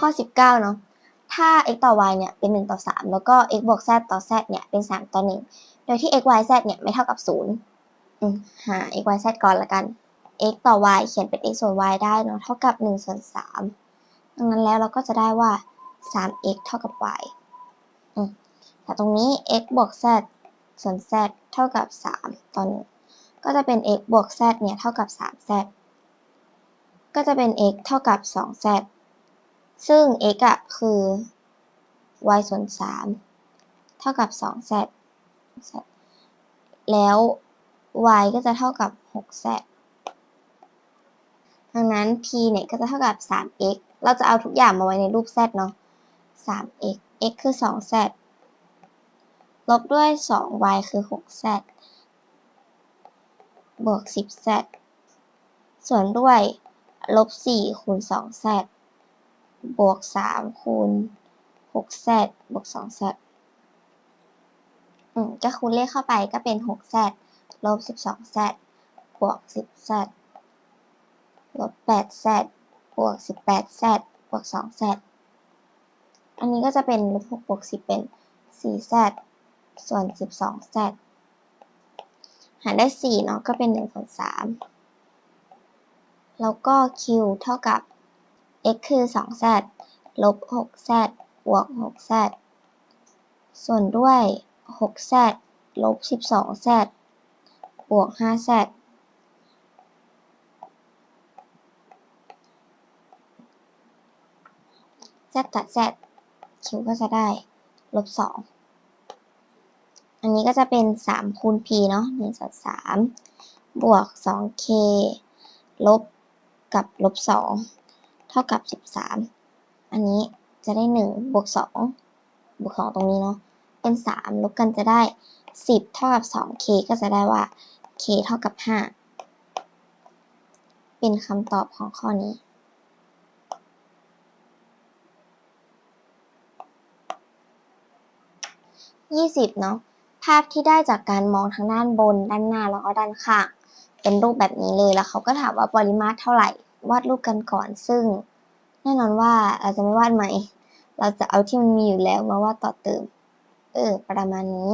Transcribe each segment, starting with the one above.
ข้อ 19 เนาะ ถ้า x ต่อ y เนี่ยเป็น 1 ต่อ 3 แล้วก็ x บวก z ต่อ z เนี่ยเป็น 3 ต่อ 1 โดยที่ x y z เนี่ยไม่เท่ากับ 0 อืมหา x y z ก่อนละกัน x ต่อ y เขียนเป็น x ส่วน y ได้เนาะ เท่ากับ1ส่วน3ดังนั้นแล้วเราก็จะได้ว่า 3x เท่ากับ y อืมแต่ตรงนี้ x บวก z ส่วน z เท่ากับ 3 ต่อ 1 ก็จะเป็น x บวก z เนี่ยเท่ากับ 3z ก็จะเป็น x เท่ากับ 2z ซึ่ง x อะคือ y ส่วน3เท่ากับ 2z แล้ว y ก็จะเท่ากับ 6z ดังนั้น p เนี่ยก็จะเท่ากับ 3x เราจะเอาทุกอย่างมาไว้ในรูป z เนาะ 3x x คือ 2z ลบด้วย 2y คือ 6z บวก 10z ส่วนด้วย ลบ 4 คูณ 2z บวกสามคูณหกแซดบวกสองแซดอืมก็คูณเลขเข้าไปก็เป็นหกแซดลบสิบสองแซดบวกสิบแซดลบแปดแซดบวกสิบแปดแซดบวกสองแซดอันนี้ก็จะเป็นลบหกบวกสิบเป็นสี่แซดส่วนสิบสองแซดหารได้สี่เนาะก็เป็นหนึ่งส่วนสามแล้วก็ q เท่ากับ x คือ 2z ลบ 6z บวก 6z ส่วนด้วย 6z ลบ 12z บวก 5z z ตัด z q ก็จะได้ ลบ2อันนี้ก็จะเป็น3คูณ p เนาะ1ส่วน3บวก 2k ลบกับลบ2 เท่ากับ 13 อันนี้จะได้ 1 บวก 2 บวก 2 ตรงนี้เนาะ เป็น 3 ลบกันจะได้ 10 เท่ากับ 2k ก็จะได้ว่า k เท่ากับ 5 เป็นคำตอบของข้อนี้20เนาะภาพที่ได้จากการมองทางด้านบน ด้านหน้าแล้วก็ด้านข้าง เป็นรูปแบบนี้เลยแล้วเขาก็ถามว่าปริมาตรเท่าไหร่ วาดรูปกันก่อน ซึ่งแน่นอนว่าเราจะไม่วาดใหม่ เราจะเอาที่มันมีอยู่แล้วมาวาดต่อเติม เออ ประมาณนี้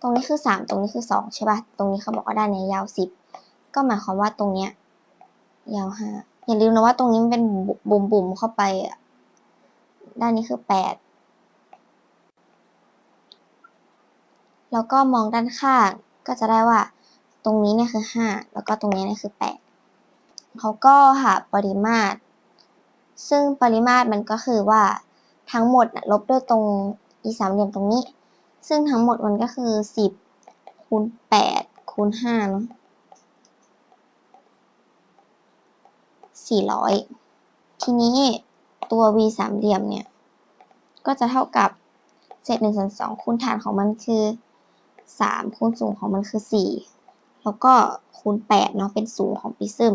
ตรงนี้คือ 3 ตรงนี้คือ 2 ใช่ปะตรงนี้เขาบอกว่าด้านนี้ยาว 10 ก็หมายความว่าตรงเนี้ยยาว5อย่าลืมนะว่าตรงนี้มันเป็นบุ๋มๆเข้าไปด้านนี้คือ 8 แล้วก็มองด้านข้างก็จะได้ว่า ตรงนี้เนี่ยคือ 5 แล้วก็ตรงนี้เนี่ยคือ 8 เขาก็หาปริมาตร ซึ่งปริมาตรมันก็คือว่าทั้งหมดลบด้วยตรงอีสามเหลี่ยมตรงนี้ ซึ่งทั้งหมดมันก็คือ 10คูณ8คูณ5เนาะ400 ทีนี้ตัว v สามเหลี่ยมเนี่ย ก็จะเท่ากับเศษ1ส่วน2คูณฐานของมันคือ 3 คูณสูงของมันคือ 4 แล้วก็คูณ8เนาะเป็นสูงของปริซึม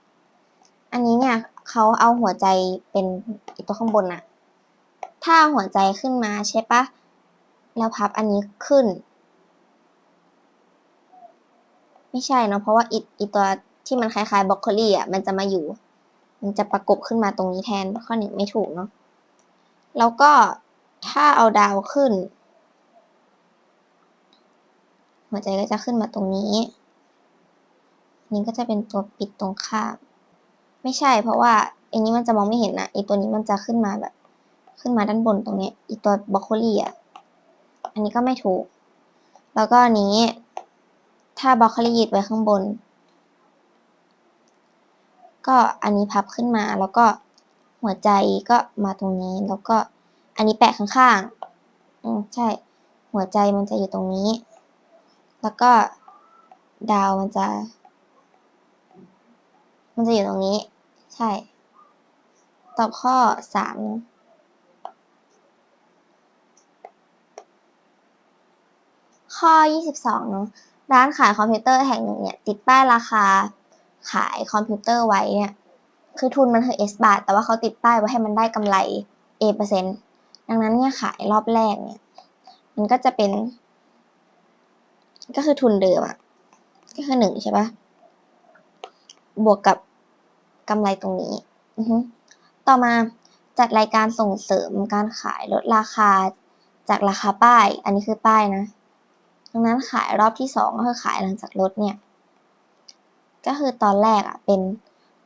เขาเอาหัวใจเป็นอีกตัวข้างบนอะถ้าหัวใจขึ้นมาใช่ปะแล้วพับอันนี้ขึ้น ไม่ใช่เนาะเพราะว่าอีอีตัวที่มันคล้ายๆบรอกโคลีอะมันจะมาอยู่ มันจะประกบขึ้นมาตรงนี้แทนข้อหนึ่งไม่ถูกเนาะแล้วก็ถ้าเอาดาวขึ้น หัวใจก็จะขึ้นมาตรงนี้ นี้ก็จะเป็นตัวปิดตรงข้าง ไม่ใช่ เพราะว่าอันนี้มันจะมองไม่เห็นนะอีตัวนี้มันจะขึ้นมาแบบ ขึ้นมาด้านบนตรงนี้ อีตัวบรอกโคลีอะ อันนี้ก็ไม่ถูก แล้วก็อันนี้ ถ้าบรอกโคลีหยิดไว้ข้างบน ก็อันนี้พับขึ้นมา แล้วก็หัวใจก็มาตรงนี้ แล้วก็อันนี้แปะข้างๆ อืมใช่ หัวใจมันจะอยู่ตรงนี้ แล้วก็ดาวมันจะ มันจะอยู่ตรงนี้ ช่ ตอบข้อสามเนอะข้อ 22เนอะร้านขายคอมพิวเตอร์แห่งหนึ่งเนี่ย ติดป้ายราคาขายคอมพิวเตอร์ไว้เนี่ย คือทุนมันคือ S บาท แต่ว่าเขาติดป้ายไว้ให้มันได้กำไร A เปอร์เซ็นต์ดังนั้นเนี่ยขายรอบแรกเนี่ย มันก็จะเป็น ก็คือทุนเดิมอะก็คือหนึ่งใช่ปะบวกกับ กำไรตรงนี้ ต่อมาจัดรายการส่งเสริมการขายลดราคาจากราคาป้าย อันนี้คือป้ายนะ ดังนั้นขายรอบที่สองก็คือขายหลังจากลดเนี่ย ก็คือตอนแรกอะเป็น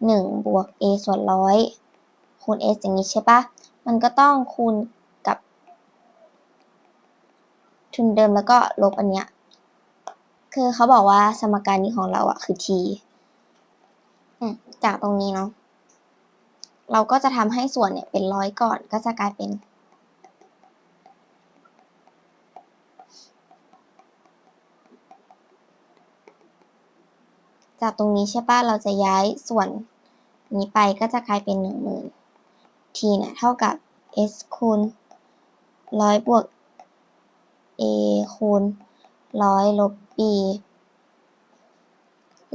หนึ่งบวก a ส่วนร้อยคูณ s อย่างนี้ใช่ปะมันก็ต้องคูณกับทุนเดิมแล้วก็ลบอันเนี้ย คือเขาบอกว่าสมการนี้ของเราอะคือ t จากตรงนี้เนาะเราก็จะทำให้ส่วนเนี่ยเป็นร้อยก่อนก็จะกลายเป็นจากตรงนี้ใช่ปะเราจะย้ายส่วนนี้ไปก็จะกลายเป็นหนึ่งหมื่น t เนี่ยเท่ากับ s คูณร้อยบวก a คูณร้อยลบ b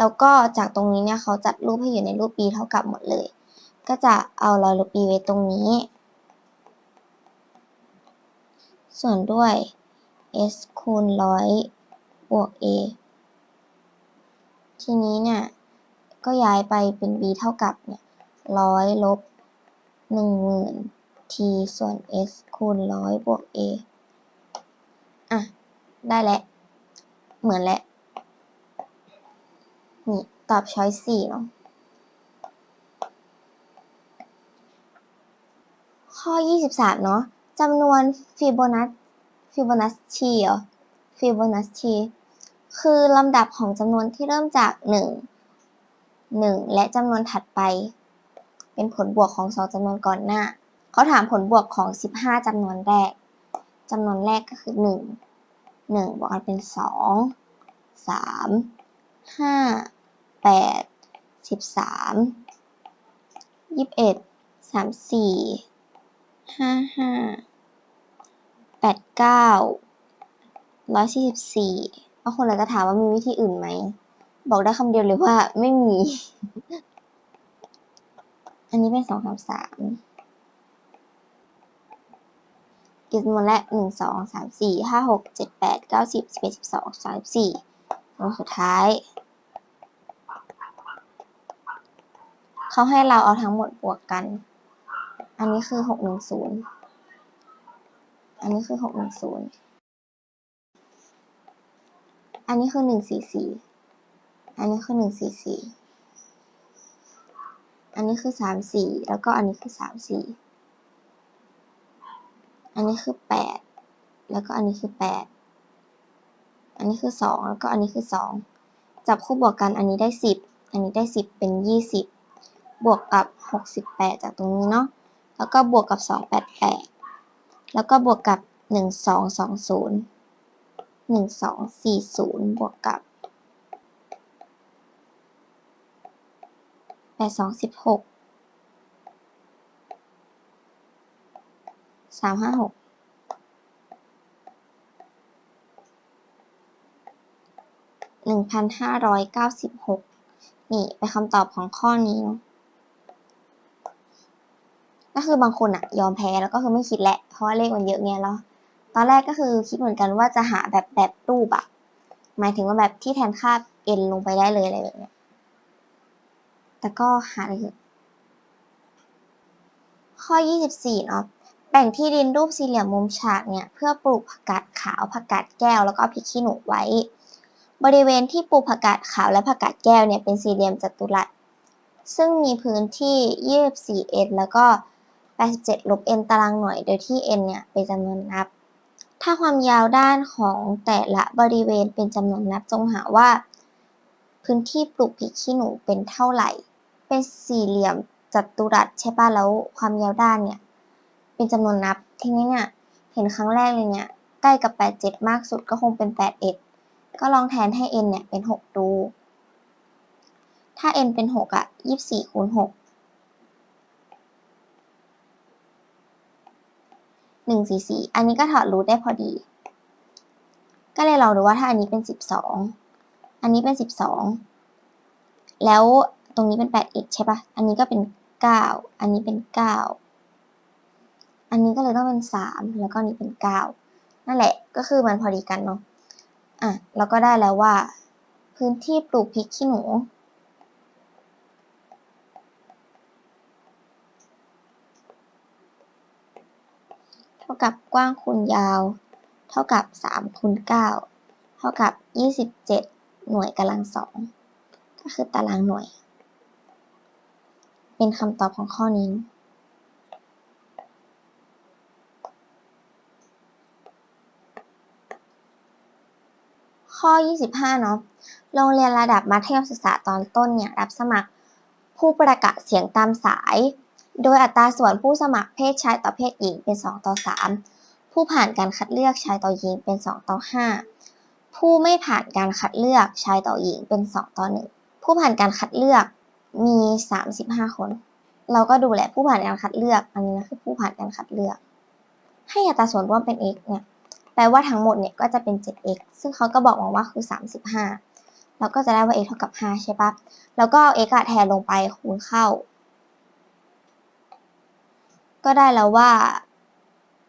แล้วก็จากตรงนี้เนี่ยเขาจัดรูปให้อยู่ในรูป b เท่ากับหมดเลย ก็จะเอาร้อยลบ b ไว้ตรงนี้ ส่วนด้วย s คูณร้อยบวก a ทีนี้เนี่ยก็ย้ายไปเป็น b เท่ากับเนี่ยร้อยลบหนึ่งหมื่น t ส่วน s คูณร้อยบวก a อะ ได้แล้ว เหมือนแล้ว นี่ตอบช้อยสี่เนาะข้อ 23 เนาะจำนวนฟิโบนัชฟิโบนัชชีเหรอฟิโบนัชชีคือลำดับของจำนวนที่เริ่มจาก 1 1 และจำนวนถัดไป เป็นผลบวกของสองจำนวนก่อนหน้า เขาถามผลบวกของ 15จำนวนแรกจำนวนแรกก็คือ 1 1 บวกกันเป็น 2 3 5 8 13 21 34ห้าห้าแปดเก้าร้อยสี่สิบสี่บางคนอาจจะถามว่ามีวิธีอื่นไหม บอกได้คำเดียวเลยว่าไม่มี อันนี้เป็นสองสามสามกิจจำนวนแรกหนึ่งสองสามสี่ห้าหกเจ็ดแปดเก้าสิบสิบเอ็ดสิบสองสามสิบสี่ตัวสุดท้าย เขาให้เราเอาทั้งหมดบวกกัน อันนี้คือหกหนึ่งศูนย์อันนี้คือหกหนึ่งศูนย์อันนี้คือหนึ่งสี่สี่อันนี้คือหนึ่งสี่สี่อันนี้คือสามสี่แล้วก็อันนี้คือสามสี่อันนี้คือแปดแล้วก็อันนี้คือแปดอันนี้คือสองแล้วก็อันนี้คือสองจับคู่บวกกันอันนี้ได้สิบอันนี้ได้สิบเป็นยี่สิบ บวกกับหกสิบแปดจากตรงนี้เนาะ แล้วก็บวกกับสองแปดแปดแล้วก็บวกกับหนึ่งสองสองศูนย์หนึ่งสองสี่ศูนย์บวกกับแปดสองสิบหกสามห้าหกหนึ่งพันห้าร้อยเก้าสิบหกนี่เป็นคำตอบของข้อนี้เนาะ ก็คือบางคนอะยอมแพ้แล้วก็คือไม่คิดแหละ เพราะว่าเลขมันเยอะไงแล้ว ตอนแรกก็คือคิดเหมือนกันว่าจะหาแบบแบบรูปอะหมายถึงว่าแบบที่แทนค่า n ลงไปได้เลยอะไรแบบเนี้ย แต่ก็หาได้เยอะข้อ 24เนาะแบ่งที่ดินรูปสี่เหลี่ยมมุมฉากเนี่ย เพื่อปลูกผักกาดขาวผักกาดแก้วแล้วก็พริกขี้หนูไว้ บริเวณที่ปลูกผักกาดขาวและผักกาดแก้วเนี่ยเป็นสี่เหลี่ยมจัตุรัสซึ่งมีพื้นที่ 24 n แล้วก็ 87 ลบ n ตารางหน่วย โดยที่ n เนี่ยเป็นจำนวนนับ ถ้าความยาวด้านของแต่ละบริเวณเป็นจำนวนนับจงหาว่า พื้นที่ปลูกพริกขี้หนูเป็นเท่าไหร่ เป็นสี่เหลี่ยมจัตุรัสใช่ป่ะ แล้วความยาวด้านเนี่ย เป็นจำนวนนับ ทีนี้เนี่ย เห็นครั้งแรกเลยเนี่ย ใกล้กับ 87 มากสุดก็คงเป็น 81 ก็ลองแทนให้ n เนี่ยเป็น 6 ดู ถ้า n เป็น 6 อะ 24คูณ6 หนึ่งสี่สี่อันนี้ก็ถอดรูทได้พอดี ก็เลยลองดูว่าถ้าอันนี้เป็นสิบสองอันนี้เป็นสิบสองแล้วตรงนี้เป็นแปด x ใช่ปะอันนี้ก็เป็นเก้าอันนี้เป็นเก้าอันนี้ก็เลยต้องเป็นสามแล้วก็นนี้เป็นเก้านั่นแหละ ก็คือมันพอดีกันเนาะ อะ เราก็ได้แล้วว่า พื้นที่ปลูกพริกขี้หนู ท่ากับกว้างคูณยาว เท่ากับ3คูณ9เท่ากับ 27 หน่วยกำลังสองก็คือตารางหน่วย เป็นคำตอบของข้อนี้ข้อ 25 เนาะ โรงเรียนระดับมัธยมศึกษาตอนต้นเนี่ยรับสมัครผู้ประกาศเสียงตามสาย โดยอัตราส่วนผู้สมัครเพศชายต่อเพศหญิงเป็น 2 ต่อ 3 ผู้ผ่านการคัดเลือกชายต่อหญิงเป็น 2 ต่อ 5 ผู้ไม่ผ่านการคัดเลือกชายต่อหญิงเป็น 2 ต่อ 1 ผู้ผ่านการคัดเลือกมี 35 คน เราก็ดูแหละผู้ผ่านการคัดเลือก อันนี้นะคือผู้ผ่านการคัดเลือก ให้อัตราส่วนร่วมเป็น x เนี่ย แปลว่าทั้งหมดเนี่ยก็จะเป็น 7x ซึ่งเขาก็บอกมาว่าคือ 35 เราก็จะได้ว่า x เท่ากับ 5 ใช่ปะแล้วก็เอา x แทนลงไปคูณเข้า ก็ได้แล้วว่า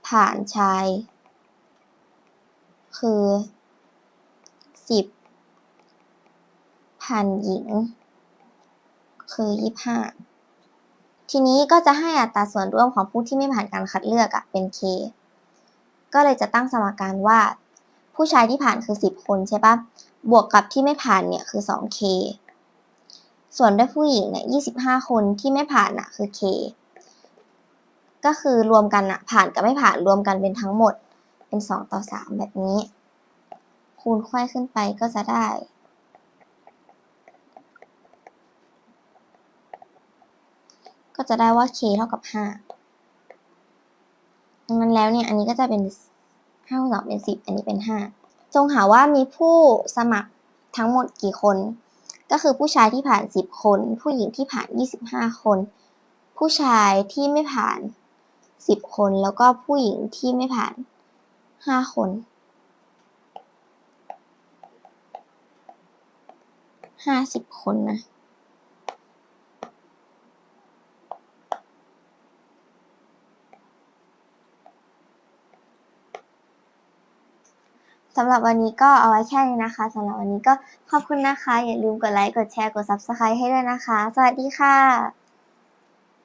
ผ่านชาย คือ 10 ผ่านหญิง คือ 25 ทีนี้ก็จะให้อัตราส่วนร่วมของผู้ที่ไม่ผ่านการคัดเลือกอะเป็น k ก็เลยจะตั้งสมการว่า ผู้ชายที่ผ่านคือ 10 คนใช่ปะบวกกับที่ไม่ผ่านเนี่ยคือ 2k ส่วนด้วยผู้หญิงเนี่ย25 คนที่ไม่ผ่านอะคือ k ก็คือรวมกันอะผ่านกับไม่ผ่านรวมกันเป็นทั้งหมด เป็น 2 ต่อ 3 แบบนี้ คูณไขว้ขึ้นไปก็จะได้ ก็จะได้ว่า k เท่ากับ 5 ดังนั้นแล้วเนี่ย อันนี้ก็จะเป็น5คูณ2เป็น 10 อันนี้เป็น 5 จงหาว่ามีผู้สมัครทั้งหมดกี่คน ก็คือผู้ชายที่ผ่าน 10 คน ผู้หญิงที่ผ่าน 25 คน ผู้ชายที่ไม่ผ่าน 10คน แล้วก็ผู้หญิงที่ไม่ผ่าน5คน50คนนะ สำหรับวันนี้ก็เอาไว้แค่นี้นะคะสำหรับวันนี้ก็ขอบคุณนะคะ อย่าลืมกดไลค์ กดแชร์ กด Subscribe ให้ด้วยนะคะ สวัสดีค่ะ